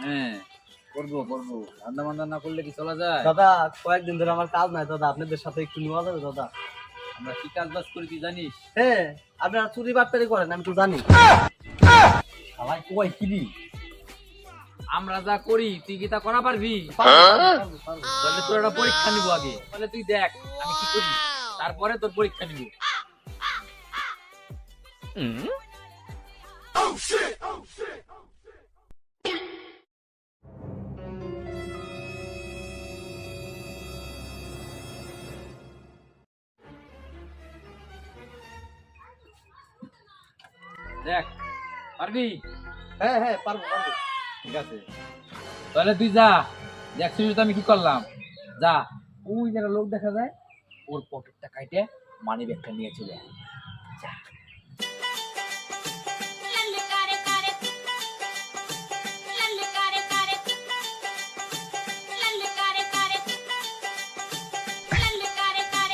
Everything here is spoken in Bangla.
হ্যাঁ করব করব। রান্না না করলে কি চলা যায়? দাদা কয়েকদিন ধরে আমার কাজ নাই দাদা। আপনাদের সাথে একটু নেওয়া যাবে দাদা? আমরা কি কাজ বাজ করি জানিস? হ্যাঁ আপনারা চুরি করেন আমি তো জানি। সবাই আমরা যা করি তুই কি তা করা পারবি? তাহলে তোর একটা পরীক্ষা নিব আগে। তাহলে তুই দেখ আমি কি করি। তারপরে তোর পরীক্ষা নিব। দেখ পারবি? হ্যাঁ হ্যাঁ পারব পারব। ঠিক আছে। তাহলে তুই যা দেখছিস তো আমি কি করলাম? যা ওই যারা লোক দেখা যায় ওর পকেটটা কাইটে মানি ব্যাগটা নিয়ে চলে যা।